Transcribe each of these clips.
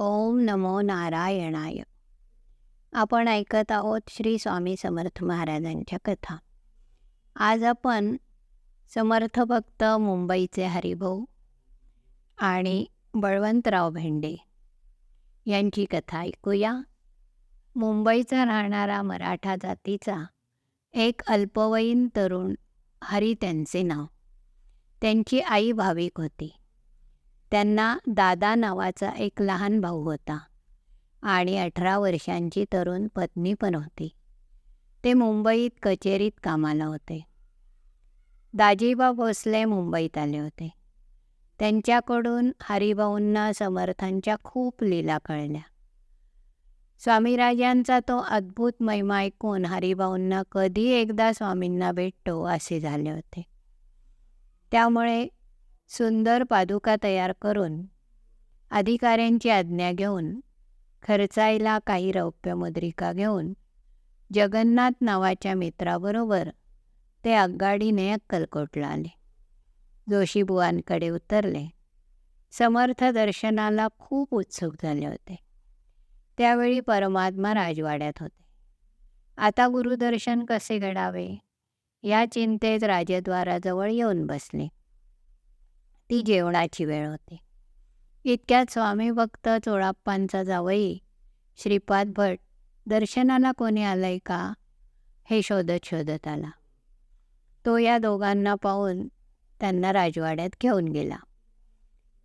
ओम नमो नारायणाय. आपण ऐकत आहोत श्री स्वामी समर्थ महाराजांच्या कथा. आज आपण समर्थ भक्त मुंबईचे हरिभाऊ आणि बळवंतराव भेंडे यांची कथा ऐकूया. मुंबईचा राहणारा मराठा जातीचा एक अल्पवयीन तरुण हरी त्यांचे नाव. त्यांची आई भाविक होती. त्यांना दादा नावाचा एक लहान भाऊ होता आणि अठरा वर्षांची तरुण पत्नी पण होती. ते मुंबईत कचेरीत कामाला होते. दाजीबा भोसले मुंबईत आले होते. त्यांच्याकडून हरिभाऊंना समर्थांच्या खूप लीला कळल्या. स्वामीराजांचा तो अद्भुत महिमा ऐकून हरिभाऊंना कधी एकदा स्वामींना भेटतो असे झाले होते. त्यामुळे सुंदर पादुका तयार करून अधिकाऱ्यांची आज्ञा घेऊन खर्चायला काही रौप्य मुद्रिका घेऊन जगन्नाथ नावाच्या मित्राबरोबर ते आगगाडीने अक्कलकोटला आले. जोशीबुवांकडे उतरले. समर्थ दर्शनाला खूप उत्सुक झाले होते. त्यावेळी परमात्मा राजवाड्यात होते. आता गुरुदर्शन कसे घडावे? या चिंतेत राजद्वाराजवळ येऊन बसले. ती जेवणाची वेळ होती. इतक्यात स्वामी भक्त चोळाप्पांचा जावई श्रीपाद भट दर्शनाला कोणी आलंय का? हे शोधत शोधत आला. तो या दोघांना पाहून त्यांना राजवाड्यात घेऊन गेला.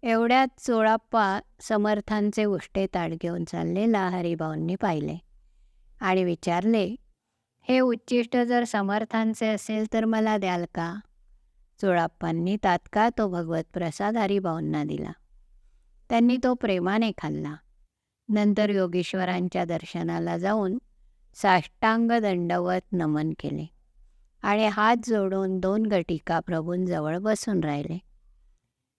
एवढ्यात चोळाप्पा समर्थांचे उष्टे ताट घेऊन चाललेला हरिभाऊंनी पाहिले आणि विचारले हे उच्चिष्ट जर समर्थांचे असेल तर मला द्याल का? चोळाप्पांनी तात्काळ तो भगवत प्रसाद हरिभाऊंना दिला. त्यांनी तो प्रेमाने खाल्ला. नंतर योगेश्वरांच्या दर्शनाला जाऊन साष्टांग दंडवत नमन केले आणि हात जोडून दोन गटिका प्रभूंजवळ बसून राहिले.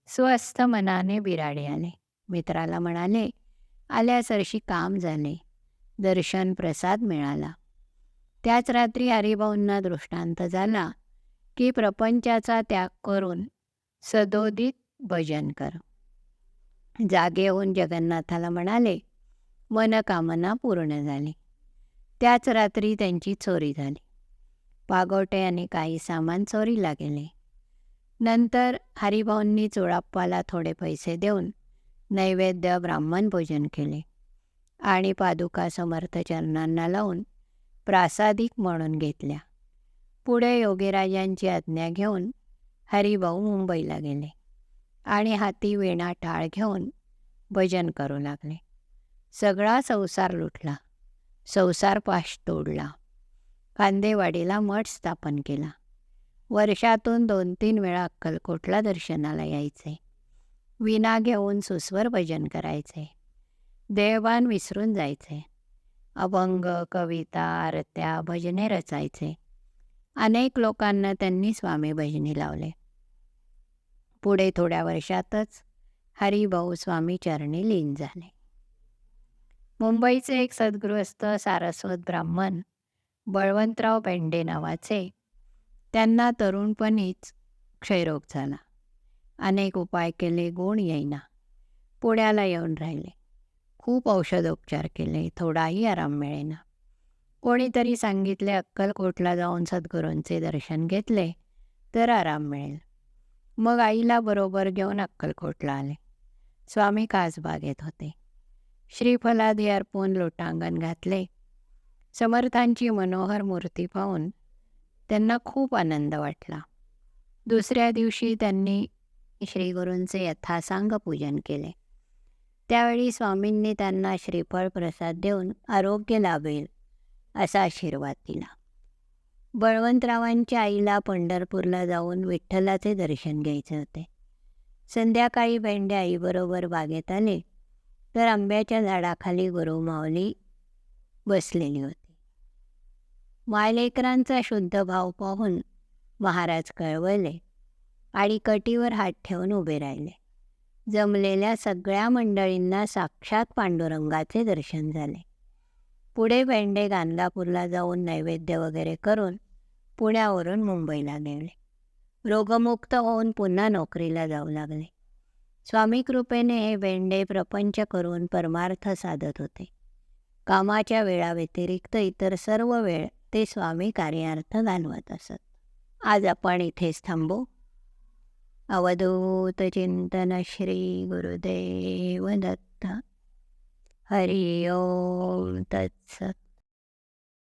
स्वस्थ मनाने बिराडे आले. मित्राला म्हणाले आल्यासरशी काम झाले. दर्शन प्रसाद मिळाला. त्याच रात्री हरिभाऊंना दृष्टांत झाला की प्रपंचाचा त्याग करून सदोदित भजन कर. जागे होऊन जगन्नाथाला म्हणाले मनकामना पूर्ण झाली. त्याच रात्री त्यांची चोरी झाली. पागोटे आणि काही सामान चोरीला गेले. नंतर हरिभाऊंनी चोळाप्पाला थोडे पैसे देऊन नैवेद्य ब्राह्मण भोजन केले आणि पादुका समर्थ चरणांना लावून प्रासादिक म्हणून घेतल्या. पुढे योगीराजांची आज्ञा घेऊन हरिभाऊ मुंबईला गेले आणि हाती वेणा टाळ घेऊन भजन करू लागले. सगळा संसार लुटला. संसार पाश तोडला. कांदेवाडीला मठ स्थापन केला. वर्षातून दोन तीन वेळा अक्कलकोटला दर्शनाला यायचे. विना घेऊन सुस्वर भजन करायचे. देवबान विसरून जायचे. अभंग कविता आरत्या भजने रचायचे. अनेक लोकांना त्यांनी स्वामी भजनी लावले. पुढे थोड्या वर्षातच हरिभाऊ स्वामी चरणी लीन झाले. मुंबईचे एक सद्गृहस्थ सारस्वत ब्राह्मण बळवंतराव पेंडे नावाचे त्यांना तरुणपणीच क्षयरोग झाला. अनेक उपाय केले गुण येईना. पुण्याला येऊन राहिले. खूप औषधोपचार केले थोडाही आराम मिळेना. कोणीतरी सांगितले अक्कलकोटला जाऊन सद्गुरूंचे दर्शन घेतले तर आराम मिळेल. मग आईला बरोबर घेऊन अक्कलकोटला आले. स्वामी कासबागेत होते. श्रीफलादी अर्पून लोटांगण घातले. समर्थांची मनोहर मूर्ती पाहून त्यांना खूप आनंद वाटला. दुसऱ्या दिवशी त्यांनी श्रीगुरूंचे यथासांग पूजन केले. त्यावेळी स्वामींनी त्यांना श्रीफळ प्रसाद देऊन आरोग्य लाभेल असा आशीर्वाद दिला. बळवंतरावांच्या आईला पंढरपूरला जाऊन विठ्ठलाचे दर्शन घ्यायचे होते. संध्याकाळी भेंडे आईबरोबर बागेत आले तर आंब्याच्या झाडाखाली गुरुमावली बसलेली होती. मायलेकरांचा शुद्ध भाव पाहून महाराज कळवले आणि कटीवर हात ठेवून उभे राहिले. जमलेल्या सगळ्या मंडळींना साक्षात पांडुरंगाचे दर्शन झाले. पुढे भेंडे गाणगापूरला जाऊन नैवेद्य वगैरे करून पुण्यावरून मुंबईला गेले. रोगमुक्त होऊन पुन्हा नोकरीला जाऊ लागले. स्वामी कृपेने हे वेंडे प्रपंच करून परमार्थ साधत होते. कामाच्या वेळाव्यतिरिक्त इतर सर्व वेळ ते स्वामी कार्यार्थ घालवत असत. आज आपण इथेच थांबू. अवधूत चिंतन श्री गुरुदेव दत्त. हरि ओम तत्सत